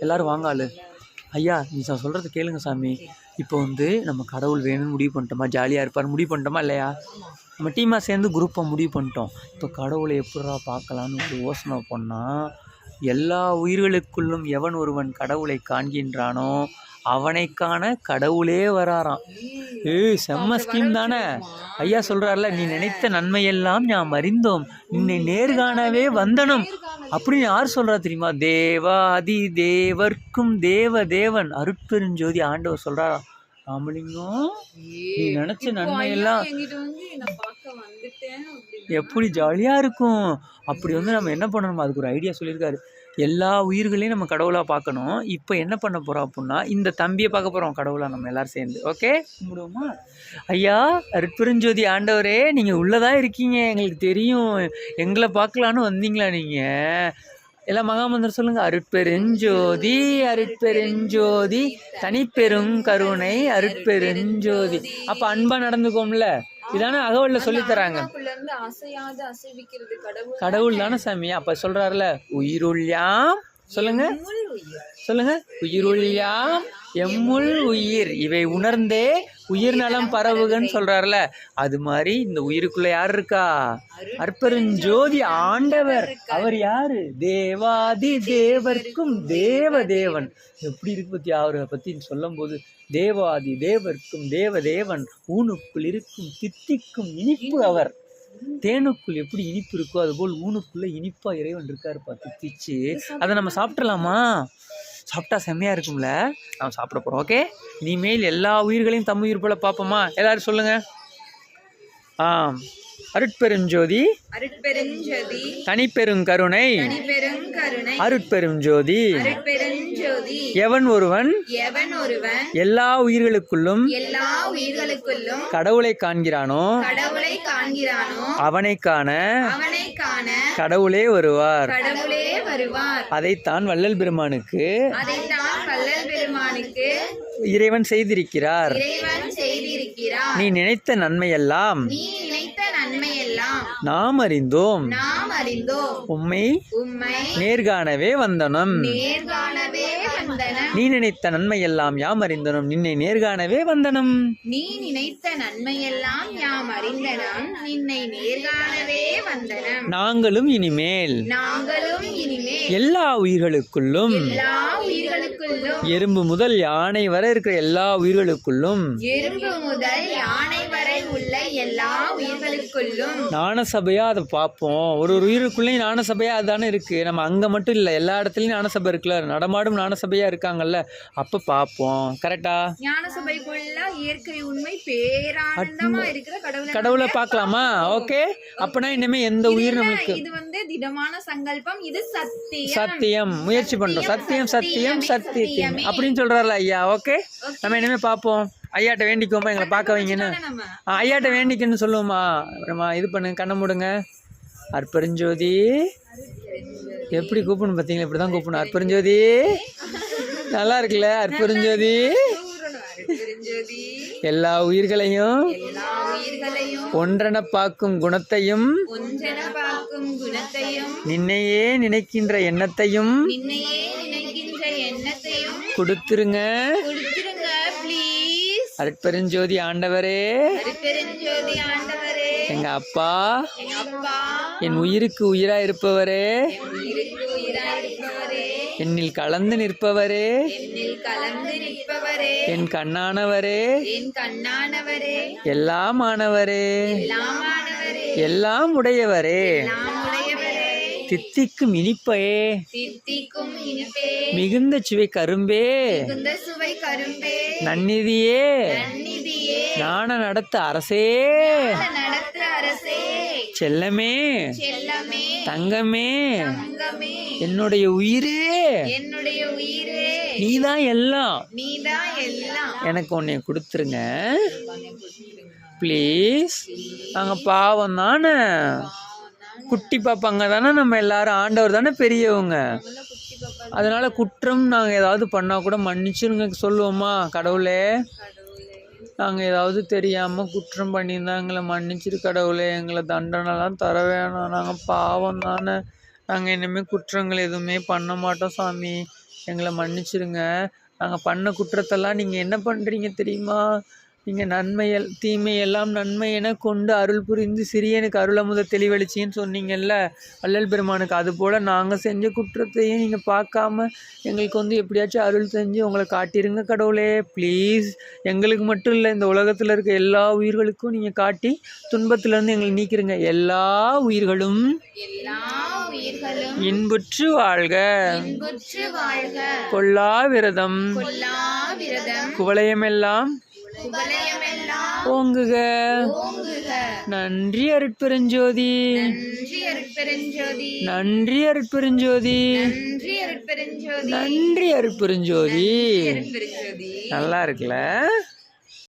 எல்லாரும் வாங்க ஆளு. ஐயா நீ நான் சொல்கிறத கேளுங்க சாமி. இப்போ வந்து நம்ம கடவுள் வேணும்னு முடிவு பண்ணிட்டோமா? ஜாலியாக இருப்பார். முடிவு பண்ணிட்டோமா இல்லையா? நம்ம டீமாக சேர்ந்து குரூப்பை முடிவு பண்ணிட்டோம். இப்போ கடவுளை எப்படா பார்க்கலான்னு ஒரு யோசனை பண்ணால் எல்லா உயிர்களுக்குள்ளும் எவன் ஒருவன் கடவுளை காண்கின்றானோ அவனை காண கடவுளே வராராம். ஏய் செம்ம ஸ்கீம் தானே? ஐயா சொல்றாருல நீ நினைத்த நன்மையெல்லாம் நாம் அறிந்தோம். நின்னை நேர்காணவே வந்தனம். அப்படின்னு யார் சொல்றா தெரியுமா? தேவாதி தேவர்க்கும் தேவ தேவன். அருட்பெருஞ்சோதி ஆண்டவர் சொல்றாரா ராமலிங்கம் நீ நினைச்ச நன்மையெல்லாம் எப்படி ஜாலியாக இருக்கும்? அப்படி வந்து நம்ம என்ன பண்ணணும் அதுக்கு ஒரு ஐடியா சொல்லியிருக்காரு. எல்லா உயிர்களையும் நம்ம கடவுளாக பார்க்கணும். இப்போ என்ன பண்ண போகிறோம் அப்படின்னா இந்த தம்பியை பார்க்க போகிறோம் கடவுளாக நம்ம எல்லோரும் சேர்ந்து. ஓகே முடியுமா ஐயா அருட்பெருஞ்சோதி ஆண்டவரே நீங்கள் உள்ளதாக இருக்கீங்க. எங்களுக்கு தெரியும். எங்களை பார்க்கலான்னு வந்தீங்களா நீங்கள் எல்லாம் மகாமந்திரம் சொல்லுங்க. அருட்பெருஞ்சோதி அருட்பெருஞ்சோதி தனிப்பெருங்கருணை அருட்பெருஞ்சோதி. அப்போ அன்பாக நடந்துக்கோம்ல இதானே அகவல்ல சொல்லித் தராங்க ஆத்மாக்குள்ள இருந்து அசையாது அசைவிக்கிறது கடவுள் கடவுள் தானே சாமி. அப்ப சொல்றாருல உயிருள்யாம் சொல்லுங்க. உயிர். சொல்லுங்க. உயிருள்யாம் எம்முள் உயிர். இவை உணர்ந்தே உயிர் நலம் பரவுகன்னு சொல்றாருல. அது மாதிரி இந்த உயிருக்குள்ள யார் இருக்கா? அற்பெருஞ்சோதி ஆண்டவர். அவர் யாரு? தேவாதி தேவர்க்கும் தேவ தேவன். எப்படி இருக்கு பத்தி அவரை பத்தி சொல்லும் போது தேவாதி தேவர்க்கும் தேவ தேவன் ஊனுக்குள் இருக்கும் தித்திக்கும் இனிப்பு அவர். தேனுக்குள் எப்படி இனிப்பு இருக்கோ அதுபோல் ஊனுக்குள்ள இனிப்பா இறைவன் இருக்காருப்பா தித்திச்சு அதை நம்ம சாப்பிட்றலாமா சாப்பிட்டா செம்மையா இருக்கும்ல? நம்ம சாப்பிட போறோம் ஓகே? இனிமேல் எல்லா உயிர்களையும் தம் உயிர் போல பார்ப்போமா? எல்லாரும் சொல்லுங்க. ஆம். அருட்பெருஞ்சோதி. அருட்பெருஞ்சோதி. தனிப்பெருங்கருணை. தனிப்பெருங்கருணை. அருட்பெருஞ்சோதி. அருட்பெருஞ்சோதி. எவன் ஒருவன்? எவன் ஒருவன்? எல்லா உயிர்களுக்குள்ளும் எல்லா உயிர்களுக்குள்ளும் கடவுளை காண்கிறானோ? கடவுளை காண்கிறானோ? அவனை காண அவனை காண கடவுளே வருவார். கடவுளே வருவார். அதைத்தான் வள்ளல் பெருமானுக்கு அதைத்தான் வள்ளல் பெருமானுக்கு இறைவன் செய்திருக்கிறார். இறைவன் செய்திருக்கிறார். நீ நினைத்த நன்மையெல்லாம் நீ நன்மையெல்லாம் நாம் அறிந்தோம். நாம் அறிந்தோம். உம்மை உம்மை நேர்காணவே வந்தனம். நேர்காணவே வந்தனம். நீ நினைத்த நன்மையெல்லாம் யாம் அறிந்தனம். நின்னை நேர்காணவே வந்தனம். நீ நினைத்த நன்மையெல்லாம் யாம் அறிந்தனம். நின்னை நேர்காணவே வந்தனம். நாங்களும் இனிமேல் நாங்களும் இனிமேல் எல்லா உயிர்களுக்குள்ளும் எல்லா உயிர்களுக்குள்ளும் எறும்பு முதல் யானை வரை இருக்கிற எல்லா உயிர்களுக்குள்ளும் எறும்பு முதல் யானை வரை உள்ள எல்லா உயிர்களுக்குள்ளும். ஞானசபையா அதை பார்ப்போம். ஒரு ஒரு உயிருக்குள்ளேயும் ஞானசபையா அதுதானே இருக்கு. நம்ம அங்க மட்டும் இல்லை எல்லா இடத்துலயும் ஞானசபை இருக்குல்ல. நடமாடும் ஞானசபையா இருக்காங்கல்ல அப்ப பார்ப்போம். கரெக்டா ஞான சபைக்குள்ள இயற்கை உண்மை பேரானந்தமா இருக்கிற கடவுளை கடவுளை பார்க்கலாமா? ஓகே அப்பனா இனிமே எந்த உயிர் நம்மளுக்கு இது வந்து திடமான சங்கல்பம். இது சத்தியம். சத்தியம். முயற்சி பண்றோம் சத்தியம் சத்தியம் சத்தியம் அப்படின்னு சொல்றாருல ஐயா. ஓகே நம்ம இனிமே பார்ப்போம். ஐயாட்ட வேண்டிக்கோமா எங்களை பார்க்க வைங்கன்னு. ஆ, ஐயாட்ட வேண்டிக்கன்னு சொல்லுவோமா நம்ம இது பண்ணுங்க கண்ணை மூடுங்க. அற்பெருஞ்சோதி. எப்படி கூப்பிடணும் பார்த்தீங்களா? இப்படி தான் கூப்பிடணும். அற்பெருஞ்சோதி. நல்லா இருக்குல்ல அற்பெருஞ்சோதி. பெருஞ்சோதி எல்லா உயிர்களையும் ஒன்றென பார்க்கும் குணத்தையும் நின்னையே நினைக்கின்ற எண்ணத்தையும் கொடுத்துருங்க. அற்பெருஞ்சோதி ஆண்டவரே. எங்க அப்பா என் உயிருக்கு உயிரா இருப்பவரே. என்னில் கலந்து நிற்பவரே. என்னில் கலந்து நிற்பவரே. என் கண்ணானவரே. என் கண்ணானவரே. எல்லாம் ஆனவரே. எல்லாமானவரே எல்லாம் உடையவரே. தித்திக்கும் இனிப்பையே தித்திக்கும் இனிப்பே. மிகுந்த சுவை கரும்பே. மிகுந்த சுவை கரும்பே. நன்னிதியே. நன்னிதியே. ஞான நடத்த அரசே. நடத்து அரசே. செல்லமே. செல்லமே. தங்கமே. தங்கமே. என்னுடைய உயிரே. என்னுடைய உயிரே. நீதான் எல்லாம். நீதான் எல்லாம். எனக்கு உன்னை கொடுத்துருங்க. ப்ளீஸ் நாங்கள் பாவம் தானே குட்டி பாப்பாங்க தானே நம்ம எல்லாரும் ஆண்டவர் தானே பெரியவங்க. அதனால குற்றம் நாங்கள் ஏதாவது பண்ணால் கூட மன்னிச்சுருங்க சொல்லுவோமா கடவுளே. நாங்கள் ஏதாவது தெரியாமல் குற்றம் பண்ணியிருந்தா எங்களை மன்னிச்சிரு கடவுளே. எங்களை தண்டனைலாம் தர வேணாம். நாங்கள் பாவம் தானே. நாங்கள் இனிமேல் குற்றங்கள் எதுவுமே பண்ண மாட்டோம் சாமி. எங்களை மன்னிச்சிருங்க. நாங்கள் பண்ண குற்றத்தெல்லாம் நீங்கள் என்ன பண்ணுறீங்க தெரியுமா? நீங்கள் நன்மையல் தீமையெல்லாம் நன்மை என கொண்டு அருள் புரிந்து சிறியனுக்கு அருளமுத தெளிவளிச்சின்னு சொன்னீங்கல்ல? வள்ளல் பெருமானுக்கு. அது போல் நாங்கள் செஞ்ச குற்றத்தையும் நீங்கள் பார்க்காம எங்களுக்கு வந்து எப்படியாச்சும் அருள் செஞ்சு உங்களை காட்டிருங்க கடவுளே. ப்ளீஸ் எங்களுக்கு மட்டும் இல்லை இந்த உலகத்தில் இருக்க எல்லா உயிர்களுக்கும் நீங்கள் காட்டி துன்பத்திலேருந்து எங்களை நீக்கிருங்க. எல்லா உயிர்களும் இன்புற்று வாழ்க. கொல்லா விரதம். குவளையமெல்லாம் ஓங்குக. நன்றி அருட்பெருஞ்சோதி. நன்றி அருட்பெருஞ்சோதி. நன்றி அருட்பெருஞ்சோதி. நல்லா இருக்குல்ல?